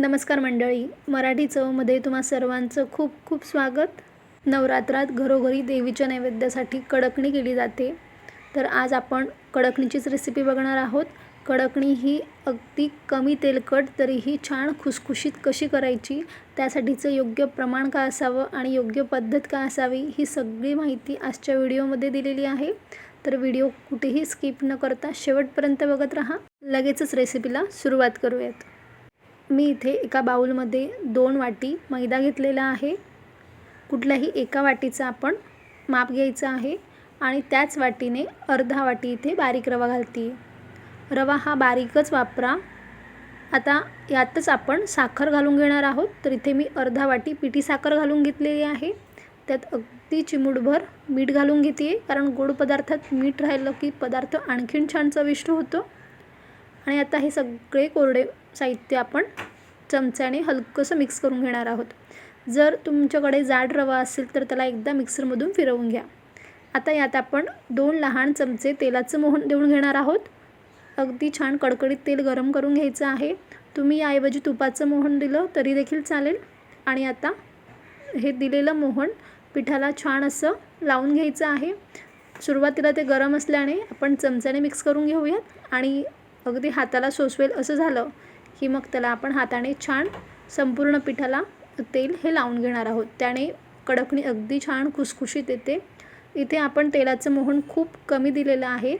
नमस्कार मंडळी. मराठी चवमध्ये तुम्हा सर्वांचं खूप खूप स्वागत. नवरात्रात घरोघरी देवीच्या नैवेद्यासाठी कडकणी केली जाते. तर आज आपण कडकणीचीच रेसिपी बघणार आहोत. कडकणी ही अगदी कमी तेलकट तरीही छान खुसखुशीत कशी करायची त्यासाठीचं योग्य प्रमाण काय असावं आणि योग्य पद्धत काय असावी ही सगळी माहिती आजच्या व्हिडिओमध्ये दिलेली आहे. तर व्हिडिओ कुठेही स्किप न करता शेवटपर्यंत बघत राहा. लगेचच रेसिपीला सुरुवात करूयात. मी इथे एका बाऊलमध्ये दोन वाटी मैदा घेतलेला आहे. कुठल्याही एका वाटीचा आपण माप घ्यायचं आहे आणि त्याच वाटीने अर्धा वाटी इथे बारीक रवा घालते. रवा हा बारीकच वापरा. आता यातच आपण साखर घालून घेणार आहोत. तर इथे मी अर्धा वाटी पिठी साखर घालून घेतलेली आहे. त्यात अगदी चिमूटभर मीठ घालून घेते कारण गोड पदार्थात मीठ राहिलं की पदार्थ आणखीन छान चविष्ट होतो. आणि आता हे सगळे कोरडे साहित्य आपण चमच्याने हलकंसं मिक्स करून घेणार आहोत. जर तुमच्याकडे जाड रवा असेल तर त्याला एकदा मिक्सरमधून फिरवून घ्या. आता यात आपण दोन लहान चमचे तेलाचं मोहन देऊन घेणार आहोत. अगदी छान कडकडीत तेल गरम करून घ्यायचं आहे. तुम्ही याऐवजी तुपाचं मोहन दिलं तरी देखील चालेल. आणि आता हे दिलेलं मोहन पिठाला छान असं लावून घ्यायचं आहे. सुरुवातीला ते गरम असल्याने आपण चमच्याने मिक्स करून घेऊयात. आणि अगदी हाताला सोसवेल असं झालं की मग त्याला आपण हाताने छान संपूर्ण पिठाला तेल हे लावून घेणार आहोत. त्याने कडकणी अगदी छान खुसखुशीत येते. इथे आपण तेलाचं मोहन खूप कमी दिलेलं आहे.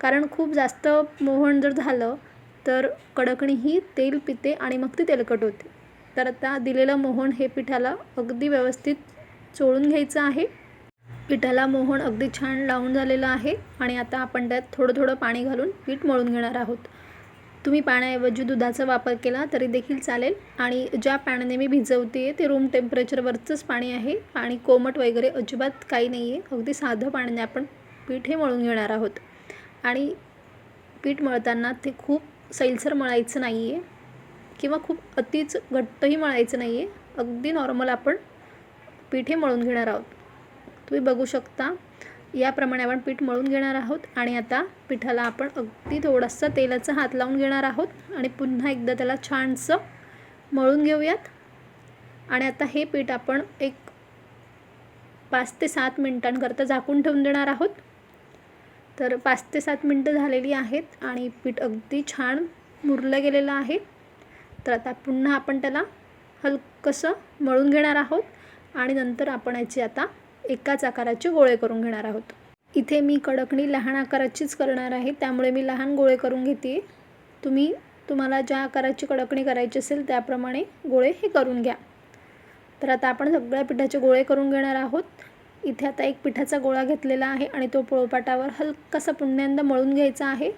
कारण खूप जास्त मोहन जर झालं तर कडकणी ही तेल पिते आणि मग ती तेलकट होते. तर आता दिलेलं मोहन हे पिठाला अगदी व्यवस्थित चोळून घ्यायचं आहे. पिठाला मोहन अगदी छान लावून झालेलं आहे आणि आता आपण त्यात थोडं थोडं पाणी घालून पीठ मळून घेणार आहोत. तुम्ही पाण्याऐवजी दुधाचा वापर केला तरी देखील चालेल. आणि ज्या पाण्याने मी भिजवते आहे ते रूम टेम्परेचरवरचंच पाणी आहे. आणि कोमट वगैरे अजिबात काही नाही आहे अगदी साधं पाण्याने आपण पीठ हे मळून घेणार आहोत. आणि पीठ मळताना ते खूप सैलसर मळायचं नाही आहे किंवा खूप अतिच घट्टही मळायचं नाही आहे अगदी नॉर्मल आपण पीठ हे मळून घेणार आहोत. तुम्ही बघू शकता याप्रमाणे आपण पीठ मळून घेणार आहोत आणि आता पिठाला आपण अगदी थोडासा तेलाचा हात लावून घेणार आहोत आणि पुन्हा एकदा त्याला छानसं मळून घेऊयात. आणि आता हे पीठ आपण एक पाच ते सात मिनटांकरता झाकून ठेवून देणार आहोत. तर पाच ते सात मिनटं झालेली आहेत आणि पीठ अगदी छान मुरलं गेलेलं आहे. तर आता पुन्हा आपण त्याला हलकंसं मळून घेणार आहोत आणि नंतर आपण याची आता एकाच आकाराचे गोळे करून घेणार आहोत. इथे मी कडकणी लहान आकाराचीच करणार आहे त्यामुळे मी लहान गोळे करून घेते तुम्ही तुम्हाला ज्या आकाराची कडकणी करायची असेल त्याप्रमाणे गोळे हे करून घ्या. तर आता आपण सगळ्या पिठाचे गोळे करून घेणार आहोत. इथे आता एक पिठाचा गोळा घेतलेला आहे आणि तो पोळपाटावर हलकासा पुण्यांदा मळून घ्यायचा आहे.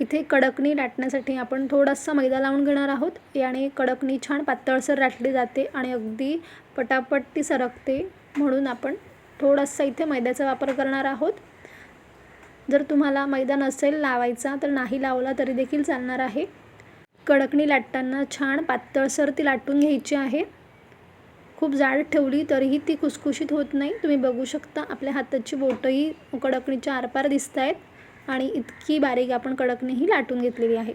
इथे कडकणी लाटण्यासाठी आपण थोडासा मैदा लावून घेणार आहोत. याने कडकणी छान पातळसर लाटली जाते आणि अगदी पटापट ती सरकते. म्हणून आपण थोडासा इथे मैद्याचा वापर करणार आहोत. जर तुम्हाला मैदा नसेल लावायचा तर नाही लावला तरी देखील चालणार आहे. कडकणी लाटताना छान पातळसर ती लाटून घ्यायची आहे. खूप जाड ठेवली तरीही ती खुसखुशीत होत नाही. तुम्ही बघू शकता आपल्या हाताची बोटंही कडकणीच्या आरपार दिसत आहेत आणि इतकी बारीक आपण कडकणीही लाटून घेतलेली आहे.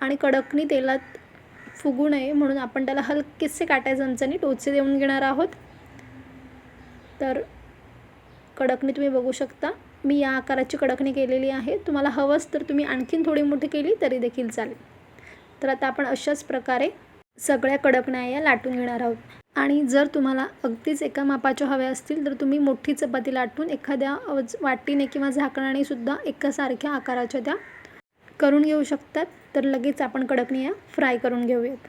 आणि कडकणी तेलात फुगू नये म्हणून आपण त्याला हलकेसे काट्या चमच्याने टोचे देऊन घेणार आहोत. तर कडकणी तुम्ही बघू शकता. मी या आकाराची कडकणी केलेली आहे. तुम्हाला हवंच तर तुम्ही आणखीन थोडी मोठी केली तरी देखील चालेल. तर आता आपण अशाच प्रकारे सगळ्या कडकण्या या लाटून घेणार आहोत. आणि जर तुम्हाला अगदीच एका मापाच्या हव्या असतील तर तुम्ही मोठी चपाती लाटून एखाद्या वाटीने किंवा झाकणाने सुद्धा एकासारख्या आकाराच्या त्या करून घेऊ शकतात. तर लगेच आपण कडकणी या फ्राय करून घेऊयात.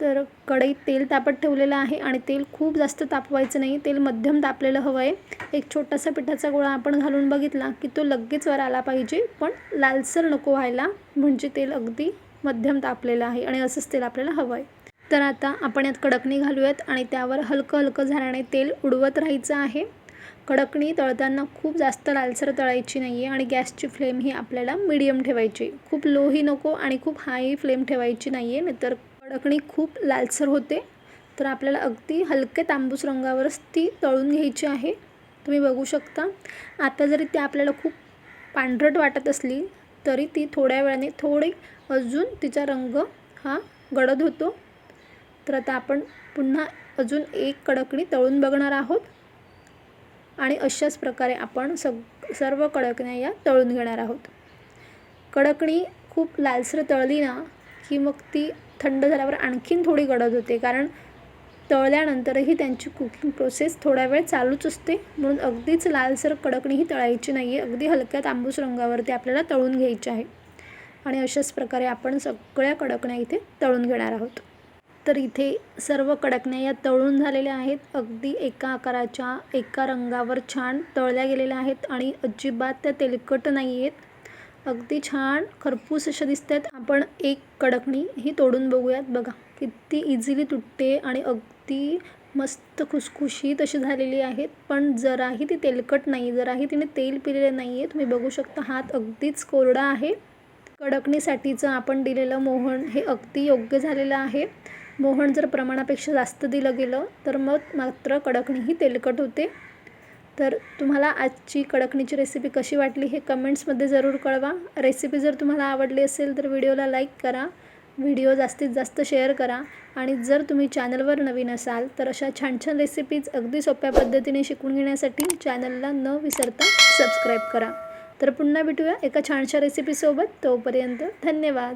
तर कढईत तेल तापत ठेवलेलं आहे आणि तेल खूप जास्त तापवायचं नाही. तेल मध्यम तापलेलं हवं आहे. एक छोटासा पिठाचा गोळा आपण घालून बघितला की तो लगेच वर आला पाहिजे. पण लालसर नको व्हायला म्हणजे तेल अगदी मध्यम तापलेलं आहे आणि असंच तेल आपल्याला हवं आहे तर आता आपण यात कडकणी घालूयात आणि त्यावर हलकं हलकं झाल्याने तेल उडवत राहायचं आहे. कडकणी तळताना खूप जास्त लालसर तळायची नाही आहे आणि गॅसची फ्लेम ही आपल्याला मिडियम ठेवायची. खूप लोही नको आणि खूप हाय फ्लेम ठेवायची नाही आहे नाहीतर कडकणी खूप लालसर होते. तर आपल्याला अगदी हलके तांबूस रंगावरच ती तळून घ्यायची आहे. तुम्ही बघू शकता. आता जरी ती आपल्याला खूप पांढरट वाटत असली तरी ती थोड्या वेळाने थोडी अजून तिचा रंग हा गडद होतो. तर आता आपण पुन्हा अजून एक कडकणी तळून बघणार आहोत. आणि अशाच प्रकारे आपण सग सर्व कडकण्या या तळून घेणार आहोत. कडकणी खूप लालसर तळली ना की मग ती थंड झाल्यावर आणखीन थोडी गडद होते. कारण तळल्यानंतरही त्यांची कुकिंग प्रोसेस थोडा वेळ चालूच असते. म्हणून अगदीच लालसर कडकणीही तळायची नाही आहे अगदी हलक्या तांबूस रंगावरती आपल्याला तळून घ्यायची आहे. आणि अशाच प्रकारे आपण सगळ्या कडकण्या इथे तळून घेणार आहोत. तर इथे सर्व कडकण्या या तळून झालेल्या आहेत. अगदी एका आकाराच्या एका रंगावर छान तळल्या गेलेल्या आहेत. आणि अजिबात त्या तेलकट नाही आहेत अगदी छान खरपूस अशा दिसत आहेत आपण एक कडकणी ही तोडून बघूयात. बघा किती इझिली तुटते आणि अगदी मस्त खुसखुशीत अशी झालेली आहेत. पण जराही ती तेलकट नाही जराही तिने तेल पिलेलं नाही आहे तुम्ही बघू शकता हात अगदीच कोरडा आहे. कडकणीसाठीचं आपण दिलेलं मोहन हे अगदी योग्य झालेलं आहे. मोहन जर प्रमाणापेक्षा जास्त दिलं गेलं तर मग मात्र कडकणी ही तेलकट होते. तर तुम्हाला आजची कडकणीची रेसिपी कशी वाटली हे कमेंट्समध्ये जरूर कळवा. रेसिपी जर तुम्हाला आवडली असेल तर व्हिडिओला लाईक करा. व्हिडिओ जास्तीत जास्त शेअर करा. आणि जर तुम्ही चॅनलवर नवीन असाल तर अशा छान छान रेसिपीज अगदी सोप्या पद्धतीने शिकून घेण्यासाठी चॅनलला न विसरता सबस्क्राईब करा. तर पुन्हा भेटूया एका छानशा रेसिपीसोबत तोपर्यंत धन्यवाद.